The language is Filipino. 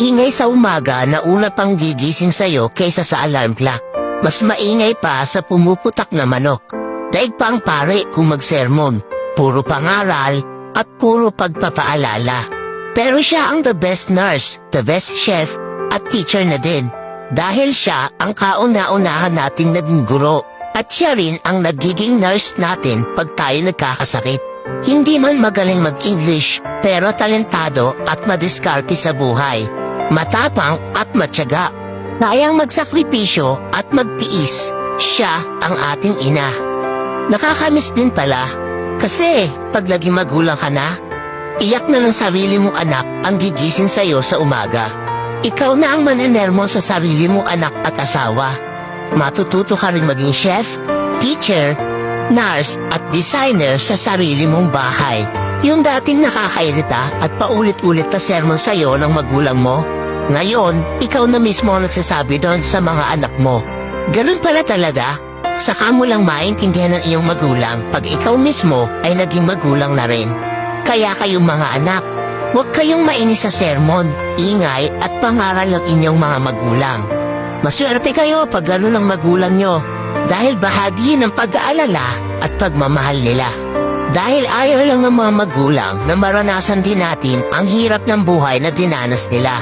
maingay sa umaga na una pang gigising sa'yo kaysa sa alarm clock. Mas maingay pa sa pumuputak na manok. Daig pa ang pare kung magsermon. Puro pangaral at puro pagpapaalala. Pero siya ang the best nurse, the best chef, at teacher na din. Dahil siya ang kauna-unahan nating naging guro. At siya rin ang nagiging nurse natin pag tayo nagkakasakit. Hindi man magaling mag-English, pero talentado at madiskarte sa buhay. Matapang at matyaga. Kayang magsakripisyo at magtiis. Siya ang ating ina. Nakakamiss din pala. Kasi pag lagi magulang ka na, iyak na ng sarili mong anak ang gigising sa'yo sa umaga. Ikaw na ang manenermo sa sarili mong anak at asawa. Matututo ka rin maging chef, teacher, nurse at designer sa sarili mong bahay. Yung dating nakakairita at paulit-ulit na sermon sa'yo ng magulang mo, ngayon, ikaw na mismo ang nagsasabi doon sa mga anak mo. Ganun pala talaga. Saka mo lang maintindihan ng iyong magulang pag ikaw mismo ay naging magulang na rin. Kaya kayong mga anak, huwag kayong mainis sa sermon, ingay at pangaral ng inyong mga magulang. Maswerte kayo pag gano'n ang magulang nyo dahil bahagi ng pag-aalala at pagmamahal nila. Dahil ayaw lang ng mga magulang na maranasan din natin ang hirap ng buhay na dinanas nila.